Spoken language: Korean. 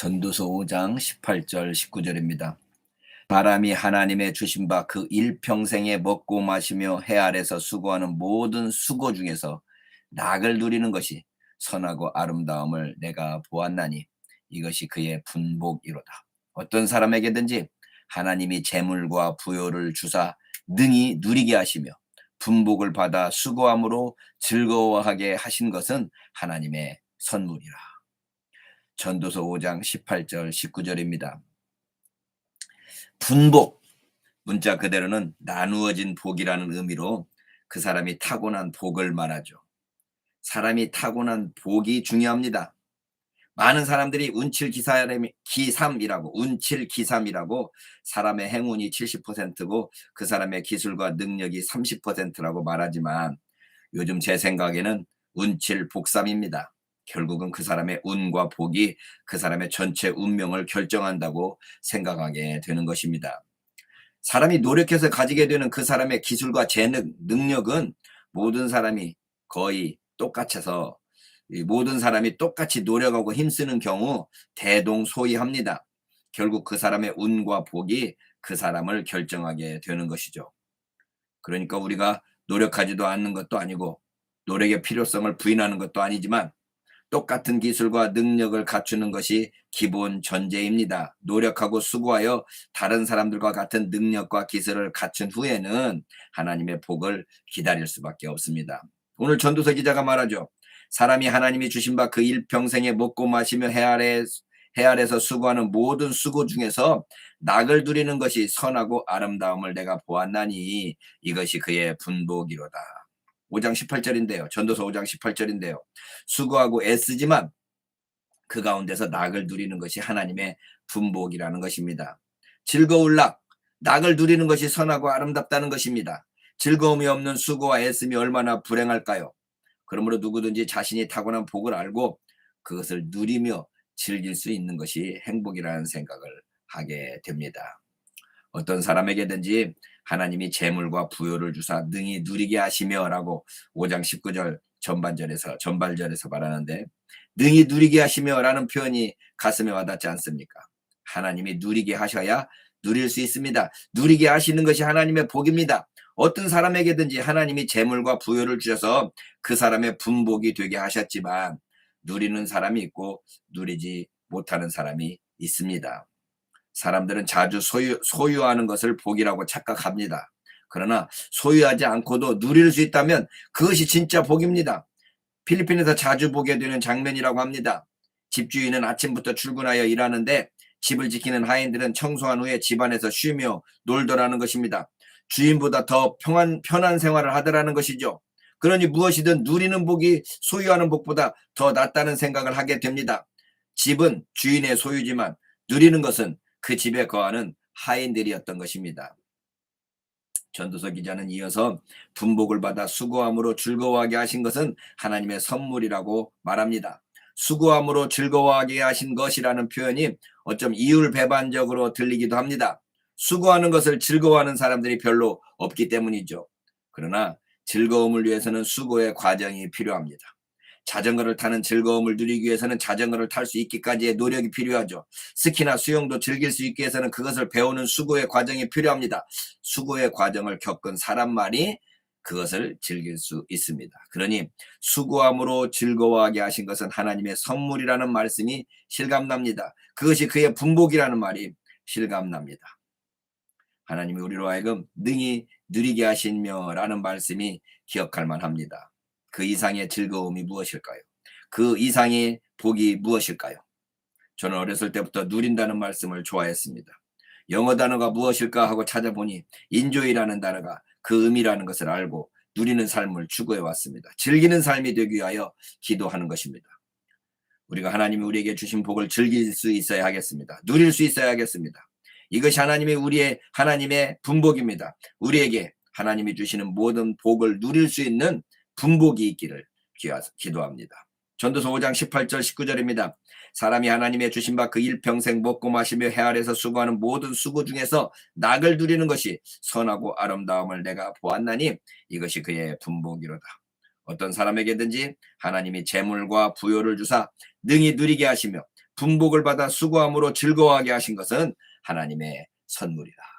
전도서 5장 18절 19절입니다. 바람이 하나님의 주신 바 그 일평생에 먹고 마시며 해 아래서 수고하는 모든 수고 중에서 낙을 누리는 것이 선하고 아름다움을 내가 보았나니 이것이 그의 분복이로다. 어떤 사람에게든지 하나님이 재물과 부요를 주사 능히 누리게 하시며 분복을 받아 수고함으로 즐거워하게 하신 것은 하나님의 선물이라. 전도서 5장 18절 19절입니다. 분복 문자 그대로는 나누어진 복이라는 의미로 그 사람이 타고난 복을 말하죠. 사람이 타고난 복이 중요합니다. 많은 사람들이 운칠 기삼이라고 운칠 기삼이라고 사람의 행운이 70%고 그 사람의 기술과 능력이 30%라고 말하지만 요즘 제 생각에는 운칠 복삼입니다. 결국은 그 사람의 운과 복이 그 사람의 전체 운명을 결정한다고 생각하게 되는 것입니다. 사람이 노력해서 가지게 되는 그 사람의 기술과 재능, 능력은 모든 사람이 거의 똑같아서 모든 사람이 똑같이 노력하고 힘쓰는 경우 대동소이합니다. 결국 그 사람의 운과 복이 그 사람을 결정하게 되는 것이죠. 그러니까 우리가 노력하지도 않는 것도 아니고 노력의 필요성을 부인하는 것도 아니지만 똑같은 기술과 능력을 갖추는 것이 기본 전제입니다. 노력하고 수고하여 다른 사람들과 같은 능력과 기술을 갖춘 후에는 하나님의 복을 기다릴 수밖에 없습니다. 오늘 전도서 기자가 말하죠. 사람이 하나님이 주신 바 그 일평생에 먹고 마시며 해 아래 해 아래서 수고하는 모든 수고 중에서 낙을 두리는 것이 선하고 아름다움을 내가 보았나니 이것이 그의 분복이로다. 5장 18절인데요. 전도서 5장 18절인데요. 수고하고 애쓰지만 그 가운데서 낙을 누리는 것이 하나님의 분복이라는 것입니다. 즐거울 낙, 낙을 누리는 것이 선하고 아름답다는 것입니다. 즐거움이 없는 수고와 애씀이 얼마나 불행할까요? 그러므로 누구든지 자신이 타고난 복을 알고 그것을 누리며 즐길 수 있는 것이 행복이라는 생각을 하게 됩니다. 어떤 사람에게든지 하나님이 재물과 부요를 주사 능히 누리게 하시며라고 5장 19절 전반절에서 전발절에서 말하는데 능히 누리게 하시며라는 표현이 가슴에 와닿지 않습니까? 하나님이 누리게 하셔야 누릴 수 있습니다. 누리게 하시는 것이 하나님의 복입니다. 어떤 사람에게든지 하나님이 재물과 부요를 주셔서 그 사람의 분복이 되게 하셨지만 누리는 사람이 있고 누리지 못하는 사람이 있습니다. 사람들은 자주 소유, 소유하는 것을 복이라고 착각합니다. 그러나 소유하지 않고도 누릴 수 있다면 그것이 진짜 복입니다. 필리핀에서 자주 보게 되는 장면이라고 합니다. 집주인은 아침부터 출근하여 일하는데 집을 지키는 하인들은 청소한 후에 집안에서 쉬며 놀더라는 것입니다. 주인보다 더 평안, 편한 생활을 하더라는 것이죠. 그러니 무엇이든 누리는 복이 소유하는 복보다 더 낫다는 생각을 하게 됩니다. 집은 주인의 소유지만 누리는 것은 그 집에 거하는 하인들이었던 것입니다. 전도서 기자는 이어서 분복을 받아 수고함으로 즐거워하게 하신 것은 하나님의 선물이라고 말합니다. 수고함으로 즐거워하게 하신 것이라는 표현이 어쩜 이율배반적으로 들리기도 합니다. 수고하는 것을 즐거워하는 사람들이 별로 없기 때문이죠. 그러나 즐거움을 위해서는 수고의 과정이 필요합니다. 자전거를 타는 즐거움을 누리기 위해서는 자전거를 탈 수 있기까지의 노력이 필요하죠. 스키나 수영도 즐길 수 있기 위해서는 그것을 배우는 수고의 과정이 필요합니다. 수고의 과정을 겪은 사람만이 그것을 즐길 수 있습니다. 그러니 수고함으로 즐거워하게 하신 것은 하나님의 선물이라는 말씀이 실감납니다. 그것이 그의 분복이라는 말이 실감납니다. 하나님이 우리로 하여금 능히 누리게 하시며라는 말씀이 기억할 만합니다. 그 이상의 즐거움이 무엇일까요? 그 이상의 복이 무엇일까요? 저는 어렸을 때부터 누린다는 말씀을 좋아했습니다. 영어 단어가 무엇일까 하고 찾아보니 인조이라는 단어가 그 의미라는 것을 알고 누리는 삶을 추구해 왔습니다. 즐기는 삶이 되기 위하여 기도하는 것입니다. 우리가 하나님이 우리에게 주신 복을 즐길 수 있어야 하겠습니다. 누릴 수 있어야 하겠습니다. 이것이 하나님의 우리의 하나님의 분복입니다. 우리에게 하나님이 주시는 모든 복을 누릴 수 있는 분복이 있기를 기도합니다. 전도서 5장 18절 19절입니다. 사람이 하나님의 주신 바 그 일평생 먹고 마시며 해 아래서 수고하는 모든 수고 중에서 낙을 누리는 것이 선하고 아름다움을 내가 보았나니 이것이 그의 분복이로다. 어떤 사람에게든지 하나님이 재물과 부요를 주사 능히 누리게 하시며 분복을 받아 수고함으로 즐거워하게 하신 것은 하나님의 선물이다.